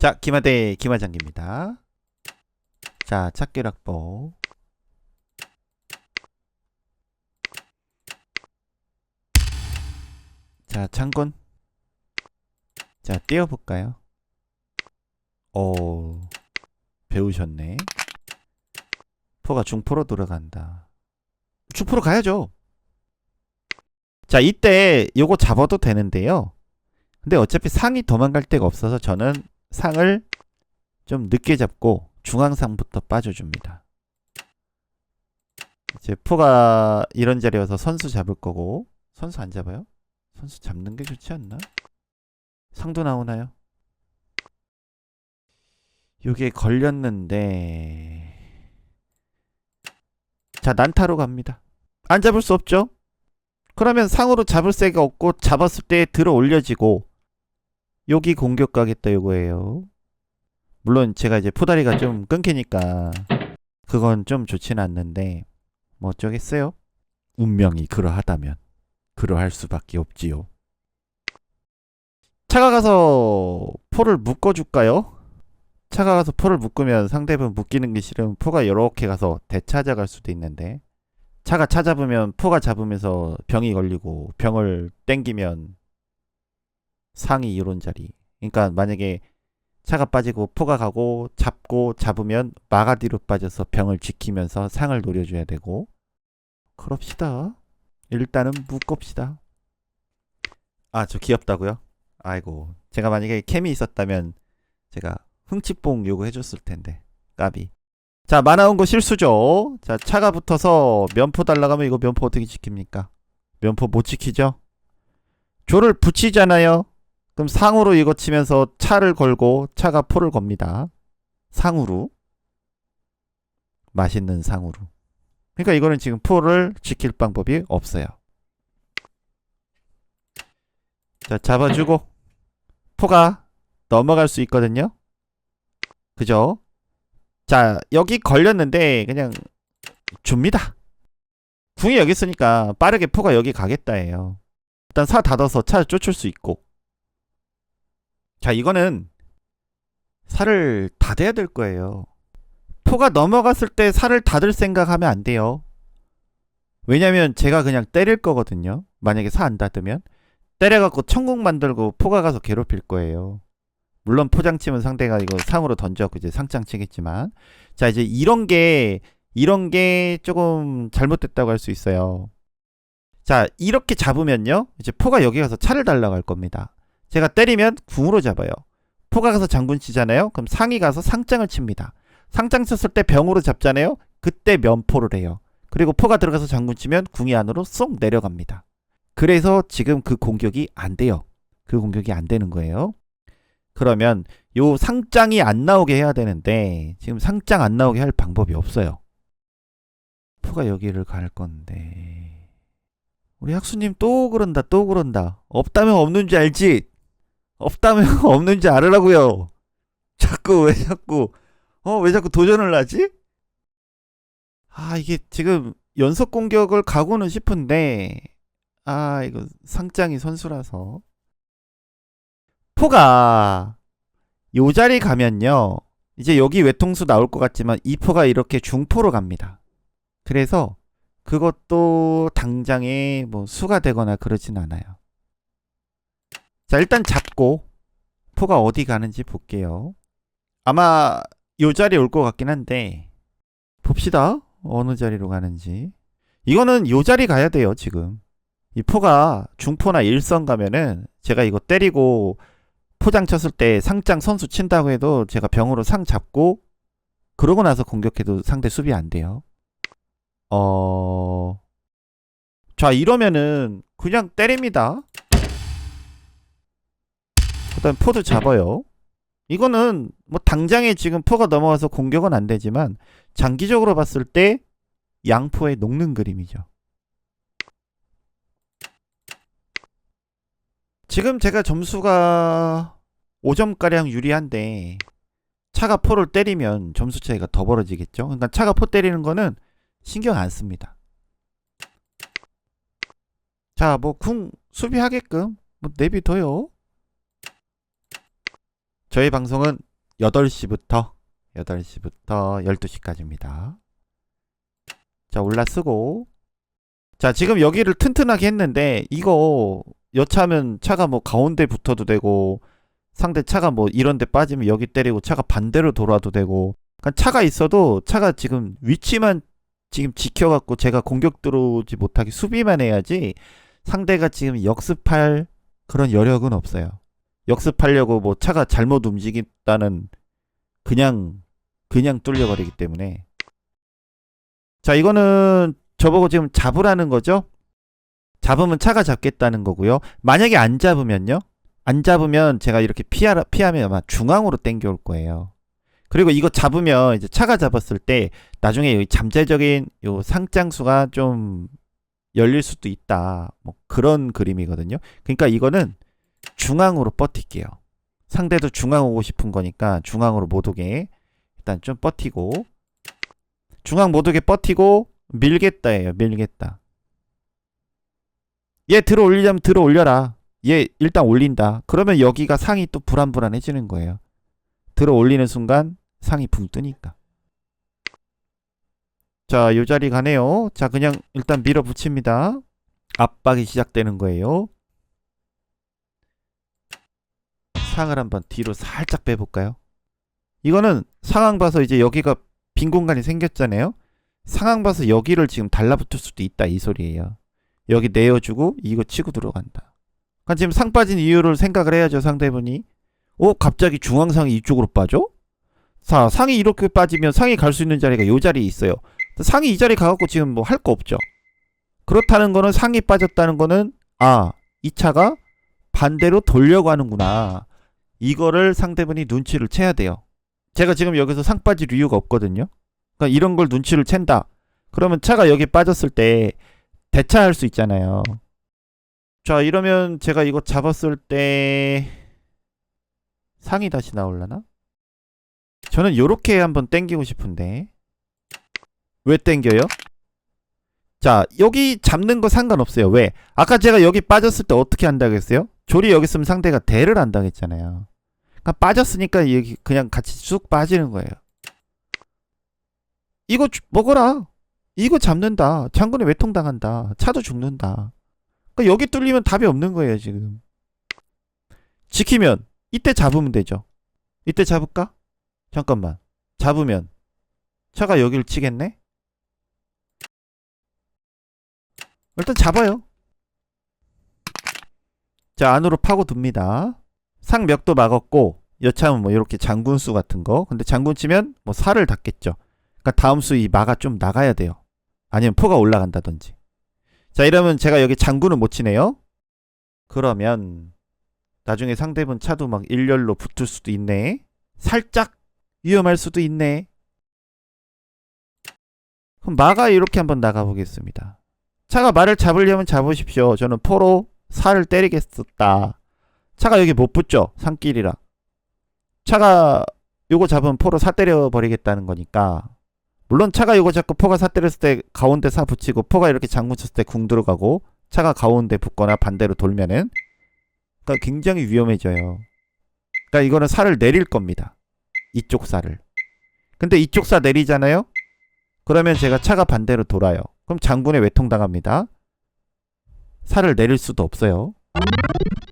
자, 김하대 김하장기입니다. 자, 찾기 락보. 자, 창군. 자, 띄워볼까요? 오, 배우셨네. 포가 중포로 들어간다. 중포로 가야죠. 자, 이때 요거 잡아도 되는데요. 근데 어차피 상이 도망갈 데가 없어서 저는 상을 좀 늦게 잡고 중앙상부터 빠져줍니다. 이제 포가 이런 자리여서 선수 잡을 거고 선수 안 잡아요? 선수 잡는 게 좋지 않나? 상도 나오나요? 요게 걸렸는데 자 난타로 갑니다. 안 잡을 수 없죠? 그러면 상으로 잡을 새가 없고 잡았을 때 들어 올려지고 여기 공격 가겠다 이거예요. 물론 제가 이제 포다리가 좀 끊기니까 그건 좀 좋지는 않는데 뭐 어쩌겠어요? 운명이 그러하다면 그러할 수밖에 없지요. 차가 가서 포를 묶어줄까요? 차가 가서 포를 묶으면 상대분 묶이는 게 싫으면 포가 이렇게 가서 되찾아갈 수도 있는데 차가 찾아보면 포가 잡으면서 병이 걸리고 병을 땡기면 상이 이런 자리. 그러니까 만약에 차가 빠지고 포가 가고 잡고 잡으면 마가 뒤로 빠져서 병을 지키면서 상을 노려줘야 되고 그럽시다. 일단은 묶읍시다. 아, 저 귀엽다고요? 아이고, 제가 만약에 캠이 있었다면 제가 흥칫뽕 요구해줬을 텐데 까비. 자, 만화 온 거 실수죠. 자, 차가 붙어서 면포 달라가면 이거 면포 어떻게 지킵니까? 면포 못 지키죠? 조를 붙이잖아요. 그럼 상으로 이거 치면서 차를 걸고 차가 포를 겁니다. 상으로. 맛있는 상으로. 그러니까 이거는 지금 포를 지킬 방법이 없어요. 자, 잡아주고 포가 넘어갈 수 있거든요. 그죠? 자, 여기 걸렸는데 그냥 줍니다. 궁이 여기 있으니까 빠르게 포가 여기 가겠다예요. 일단 사 닫아서 차 쫓을 수 있고. 자, 이거는 살을 닫아야 될 거예요. 포가 넘어갔을 때 살을 닫을 생각하면 안 돼요. 왜냐면 제가 그냥 때릴 거거든요. 만약에 사 안 닫으면 때려갖고 천국 만들고 포가 가서 괴롭힐 거예요. 물론 포장 치면 상대가 이거 상으로 던져갖고 이제 상장 치겠지만 자 이제 이런 게 이런 게 조금 잘못됐다고 할 수 있어요. 자 이렇게 잡으면요 이제 포가 여기 가서 차를 달라고 할 겁니다. 제가 때리면 궁으로 잡아요. 포가 가서 장군 치잖아요. 그럼 상이 가서 상장을 칩니다. 상장 쳤을 때 병으로 잡잖아요. 그때 면포를 해요. 그리고 포가 들어가서 장군 치면 궁이 안으로 쏙 내려갑니다. 그래서 지금 그 공격이 안 돼요. 그 공격이 안 되는 거예요. 그러면 요 상장이 안 나오게 해야 되는데 지금 상장 안 나오게 할 방법이 없어요. 포가 여기를 갈 건데 우리 학수님 또 그런다 또 그런다 없다면 없는 줄 알지 없다면 없는 줄 알으라고요. 자꾸 왜 자꾸 어 왜 자꾸 도전을 하지? 아 이게 지금 연속 공격을 가고는 싶은데 아 이거 상장이 선수라서. 포가 요 자리 가면요 이제 여기 외통수 나올 것 같지만 이 포가 이렇게 중포로 갑니다. 그래서 그것도 당장에 뭐 수가 되거나 그러진 않아요 자 일단 잡고 포가 어디 가는지 볼게요 아마 요 자리 올것 같긴 한데 봅시다 어느 자리로 가는지 이거는 요 자리 가야 돼요 지금 이 포가 중포나 일선 가면은 제가 이거 때리고 포장 쳤을 때 상장 선수 친다고 해도 제가 병으로 상 잡고 그러고 나서 공격해도 상대 수비 안 돼요. 어. 자, 이러면은 그냥 때립니다. 그다음 포도 잡아요. 이거는 뭐 당장에 지금 포가 넘어와서 공격은 안 되지만 장기적으로 봤을 때 양포에 녹는 그림이죠. 지금 제가 점수가 5점가량 유리한데 차가 포를 때리면 점수 차이가 더 벌어지겠죠. 그러니까 차가 포 때리는 거는 신경 안 씁니다. 자, 뭐 궁 수비하게끔 뭐 내비둬요. 저희 방송은 8시부터 8시부터 12시까지입니다. 자, 올라 쓰고 자, 지금 여기를 튼튼하게 했는데 이거 여차하면 차가 뭐 가운데 붙어도 되고 상대 차가 뭐 이런 데 빠지면 여기 때리고 차가 반대로 돌아도 되고 그러니까 차가 있어도 차가 지금 위치만 지금 지켜갖고 제가 공격 들어오지 못하게 수비만 해야지 상대가 지금 역습할 그런 여력은 없어요. 역습하려고 뭐 차가 잘못 움직였다는 그냥 그냥 뚫려버리기 때문에 자 이거는 저보고 지금 잡으라는 거죠. 잡으면 차가 잡겠다는 거고요. 만약에 안 잡으면요. 안 잡으면 제가 이렇게 피하라, 피하면 아마 중앙으로 땡겨올 거예요. 그리고 이거 잡으면 이제 차가 잡았을 때 나중에 이 잠재적인 요 상장수가 좀 열릴 수도 있다. 뭐 그런 그림이거든요. 그러니까 이거는 중앙으로 버틸게요. 상대도 중앙 오고 싶은 거니까 중앙으로 못 오게 일단 좀 버티고 중앙 못 오게 버티고 밀겠다예요. 밀겠다. 얘 들어 올리려면 들어 올려라. 얘 일단 올린다. 그러면 여기가 상이 또 불안불안해지는 거예요. 들어 올리는 순간 상이 붕 뜨니까. 자, 요 자리 가네요. 자, 그냥 일단 밀어 붙입니다. 압박이 시작되는 거예요. 상을 한번 뒤로 살짝 빼볼까요? 이거는 상황 봐서 이제 여기가 빈 공간이 생겼잖아요. 상황 봐서 여기를 지금 달라붙을 수도 있다 이 소리예요. 여기 내어주고 이거 치고 들어간다. 그러니까 지금 상 빠진 이유를 생각을 해야죠 상대분이. 어 갑자기 중앙상이 이쪽으로 빠져? 자 상이 이렇게 빠지면 상이 갈 수 있는 자리가 이 자리에 있어요. 상이 이 자리 가갖고 지금 뭐 할 거 없죠. 그렇다는 거는 상이 빠졌다는 거는 아 이 차가 반대로 돌려고 하는구나. 이거를 상대분이 눈치를 채야 돼요. 제가 지금 여기서 상 빠질 이유가 없거든요. 그러니까 이런 걸 눈치를 챈다. 그러면 차가 여기 빠졌을 때 대차할 수 있잖아요. 자, 이러면 제가 이거 잡았을 때 상이 다시 나올라나? 저는 요렇게 한번 땡기고 싶은데 왜 땡겨요? 자, 여기 잡는 거 상관없어요. 왜? 아까 제가 여기 빠졌을 때 어떻게 한다고 했어요? 조리 여기 있으면 상대가 대를 한다고 했잖아요. 그러니까 빠졌으니까 여기 그냥 같이 쑥 빠지는 거예요. 이거 주- 먹어라. 이거 잡는다. 장군에 외통당한다. 차도 죽는다. 그러니까 여기 뚫리면 답이 없는 거예요, 지금. 지키면 이때 잡으면 되죠. 이때 잡을까? 잠깐만. 잡으면 차가 여기를 치겠네? 일단 잡아요. 자, 안으로 파고듭니다. 상벽도 막았고 여차하면 뭐 이렇게 장군수 같은 거. 근데 장군 치면 뭐 살을 닫겠죠. 그러니까 다음 수 이 마가 좀 나가야 돼요. 아니면 포가 올라간다든지. 자, 이러면 제가 여기 장군을 못 치네요. 그러면 나중에 상대분 차도 막 일렬로 붙을 수도 있네. 살짝 위험할 수도 있네. 그럼 마가 이렇게 한번 나가보겠습니다. 차가 말을 잡으려면 잡으십시오. 저는 포로 살을 때리겠었다. 차가 여기 못 붙죠. 산길이라. 차가 요거 잡으면 포로 사 때려 버리겠다는 거니까. 물론 차가 요거 잡고 포가 사 때렸을 때 가운데 사 붙이고 포가 이렇게 장군 쳤을 때 궁 들어가고 차가 가운데 붙거나 반대로 돌면은 그러니까 굉장히 위험해져요. 그러니까 이거는 살을 내릴 겁니다. 이쪽 살을. 근데 이쪽 사 내리잖아요. 그러면 제가 차가 반대로 돌아요. 그럼 장군에 외통 당합니다. 살을 내릴 수도 없어요.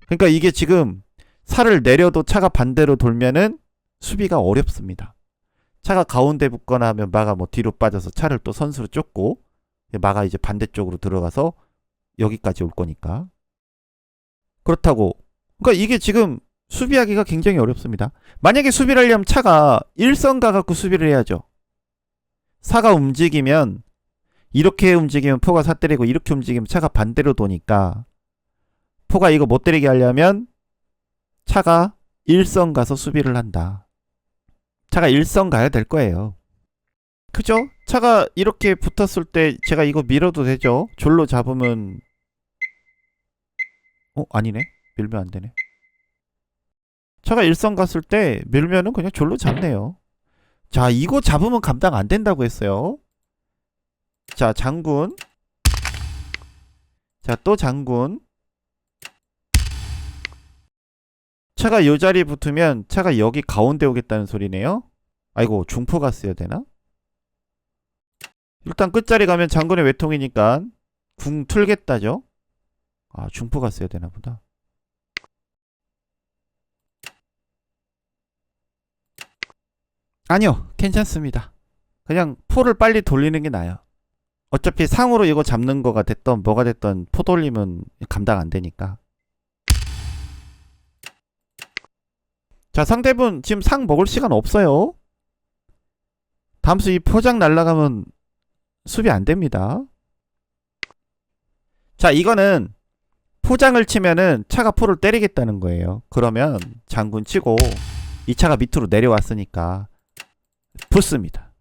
그러니까 이게 지금 살을 내려도 차가 반대로 돌면은 수비가 어렵습니다. 차가 가운데 붙거나 하면 마가 뭐 뒤로 빠져서 차를 또 선수로 쫓고 마가 이제 반대쪽으로 들어가서 여기까지 올 거니까. 그렇다고. 그러니까 이게 지금 수비하기가 굉장히 어렵습니다. 만약에 수비를 하려면 차가 일선 가갖고 수비를 해야죠. 사가 움직이면 이렇게 움직이면 포가 사 때리고 이렇게 움직이면 차가 반대로 도니까 포가 이거 못 때리게 하려면 차가 일선 가서 수비를 한다. 차가 일선 가야 될 거예요. 그죠? 차가 이렇게 붙었을 때 제가 이거 밀어도 되죠? 졸로 잡으면 어 아니네 밀면 안 되네. 차가 일선 갔을 때 밀면은 그냥 졸로 잡네요. 자 이거 잡으면 감당 안 된다고 했어요. 자 장군. 자 또 장군. 차가 요 자리 붙으면 차가 여기 가운데 오겠다는 소리네요. 아이고 중포 갔어야 되나? 일단 끝자리 가면 장군의 외통이니까 궁 틀겠다죠. 아 중포 갔어야 되나 보다. 아니요 괜찮습니다. 그냥 포를 빨리 돌리는 게 나아요. 어차피 상으로 이거 잡는 거가 됐던 뭐가 됐던 포 돌림은 감당 안 되니까. 자 상대분 지금 상 먹을 시간 없어요. 다음 수 이 포장 날라가면 수비 안 됩니다. 자 이거는 포장을 치면은 차가 포를 때리겠다는 거예요. 그러면 장군 치고 이 차가 밑으로 내려왔으니까 붙습니다.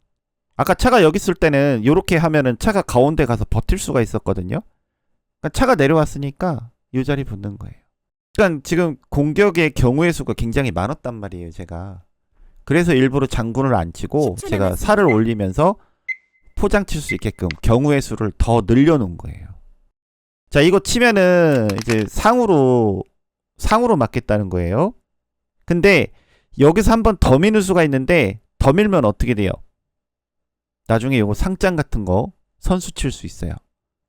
아까 차가 여기 있을 때는 이렇게 하면은 차가 가운데 가서 버틸 수가 있었거든요. 그러니까 차가 내려왔으니까 이 자리 붙는 거예요. 그러니까 지금 공격의 경우의 수가 굉장히 많았단 말이에요, 제가. 그래서 일부러 장군을 안 치고 10초 제가. 살을 올리면서 포장 칠 수 있게끔 경우의 수를 더 늘려놓은 거예요. 자, 이거 치면은 이제 상으로 상으로 맞겠다는 거예요. 근데 여기서 한 번 더 미는 수가 있는데 더 밀면 어떻게 돼요? 나중에 요거 상장 같은 거 선수 칠 수 있어요.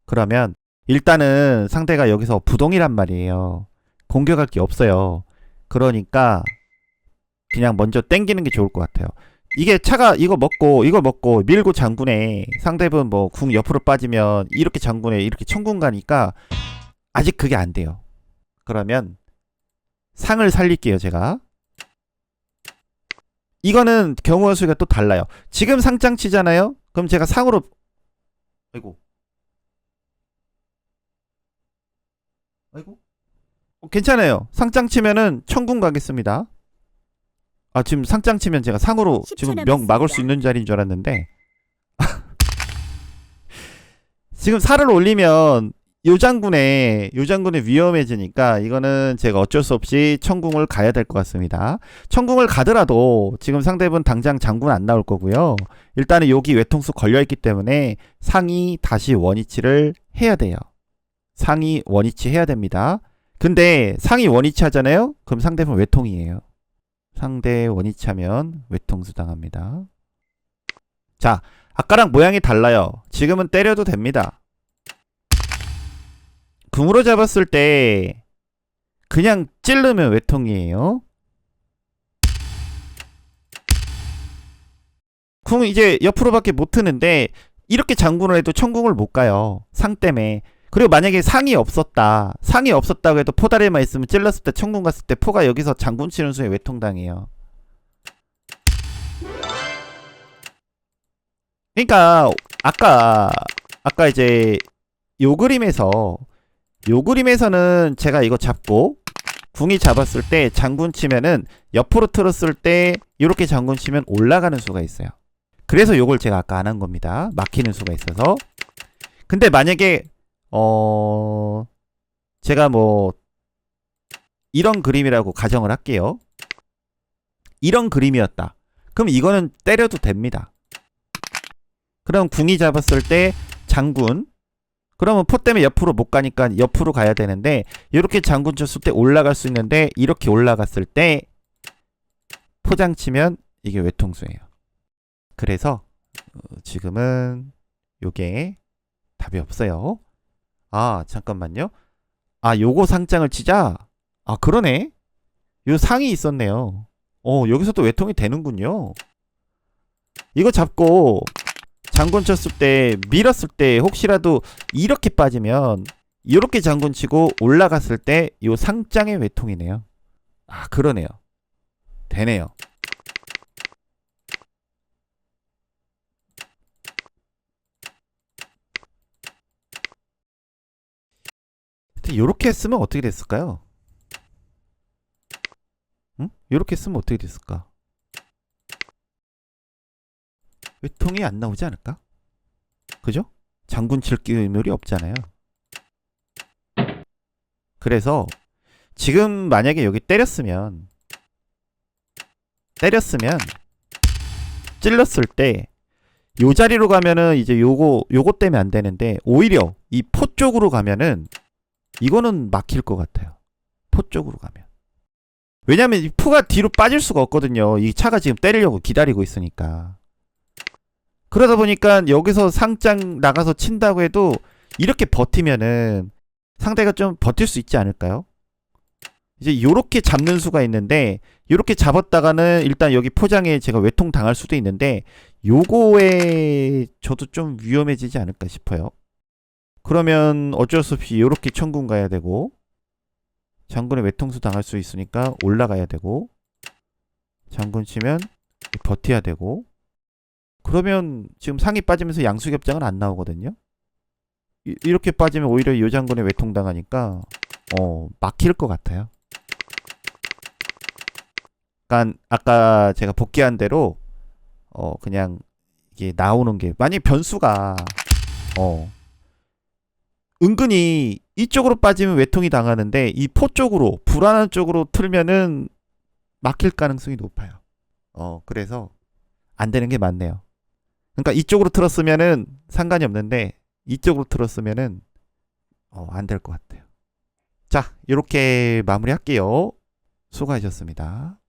그러면 일단은 상대가 여기서 부동이란 말이에요. 공격할 게 없어요. 그러니까 그냥 먼저 땡기는 게 좋을 것 같아요. 이게 차가 이거 먹고 이거 먹고 밀고 장군에 상대분 뭐 궁 옆으로 빠지면 이렇게 장군에 이렇게 천군 가니까 아직 그게 안 돼요. 그러면 상을 살릴게요, 제가. 이거는 경우의 수가 또 달라요. 지금 상장 치잖아요? 그럼 제가 상으로 아이고. 아이고. 어, 괜찮아요. 상장 치면은 천군 가겠습니다. 아, 지금 상장 치면 제가 상으로 10초 지금 명 막을 수. 있는 자리인 줄 알았는데. 지금 살을 올리면 요 장군의 요 장군의 위험해지니까 이거는 제가 어쩔 수 없이 천궁을 가야 될 것 같습니다. 천궁을 가더라도 지금 상대분 당장 장군 안 나올 거고요. 일단은 여기 외통수 걸려 있기 때문에 상위 다시 원위치를 해야 돼요. 상위 원위치 해야 됩니다. 근데 상위 원위치 하잖아요. 그럼 상대분 외통이에요. 상대 원위치 하면 외통수 당합니다. 자, 아까랑 모양이 달라요. 지금은 때려도 됩니다. 궁으로 잡았을 때 그냥 찌르면 외통이에요. 궁 이제 옆으로밖에 못 트는데 이렇게 장군을 해도 천궁을 못 가요. 상 때문에. 그리고 만약에 상이 없었다. 상이 없었다고 해도 포다리만 있으면 찔렀을 때 천궁 갔을 때 포가 여기서 장군 치는 수에 외통당해요. 그러니까 아까 아까 이제 요 그림에서 요 그림에서는 제가 이거 잡고 궁이 잡았을 때 장군 치면은 옆으로 틀었을 때 이렇게 장군 치면 올라가는 수가 있어요. 그래서 요걸 제가 아까 안 한 겁니다. 막히는 수가 있어서. 근데 만약에 어 제가 뭐 이런 그림이라고 가정을 할게요. 이런 그림이었다. 그럼 이거는 때려도 됩니다. 그럼 궁이 잡았을 때 장군 그러면 포 때문에 옆으로 못 가니까 옆으로 가야 되는데 이렇게 장군 쳤을 때 올라갈 수 있는데 이렇게 올라갔을 때 포장 치면 이게 외통수예요. 그래서 어, 지금은 요게 답이 없어요. 아 잠깐만요. 아 요거 상장을 치자. 아 그러네. 요 상이 있었네요. 어 여기서도 외통이 되는군요. 이거 잡고 장군 쳤을 때 밀었을 때 혹시라도 이렇게 빠지면 이렇게 장군 치고 올라갔을 때 요 상장의 외통이네요. 아 그러네요. 되네요. 근데 요렇게 쓰면 어떻게 됐을까요? 응? 요렇게 쓰면 어떻게 됐을까? 외통이 안 나오지 않을까? 그죠? 장군 칠 기물이 없잖아요. 그래서 지금 만약에 여기 때렸으면 때렸으면 찔렀을 때 요 자리로 가면은 이제 요거 요거 때문에 안 되는데 오히려 이 포 쪽으로 가면은 이거는 막힐 것 같아요. 포 쪽으로 가면 왜냐면 이 포가 뒤로 빠질 수가 없거든요. 이 차가 지금 때리려고 기다리고 있으니까. 그러다 보니까 여기서 상장 나가서 친다고 해도 이렇게 버티면은 상대가 좀 버틸 수 있지 않을까요? 이제 요렇게 잡는 수가 있는데 요렇게 잡았다가는 일단 여기 포장에 제가 외통 당할 수도 있는데 요거에 저도 좀 위험해지지 않을까 싶어요. 그러면 어쩔 수 없이 요렇게 천군 가야 되고 장군의 외통수 당할 수 있으니까 올라가야 되고 장군 치면 버텨야 되고 그러면 지금 상이 빠지면서 양수겹장은 안 나오거든요. 이, 이렇게 빠지면 오히려 요 장군의 외통 당하니까 어 막힐 것 같아요. 그러니까 아까 제가 복귀한 대로 어 그냥 이게 나오는 게 만약 변수가 어 은근히 이쪽으로 빠지면 외통이 당하는데 이 포 쪽으로 불안한 쪽으로 틀면은 막힐 가능성이 높아요. 어 그래서 안 되는 게 맞네요. 그러니까 이쪽으로 틀었으면은 상관이 없는데 이쪽으로 틀었으면은 어, 안 될 것 같아요. 자, 이렇게 마무리할게요. 수고하셨습니다.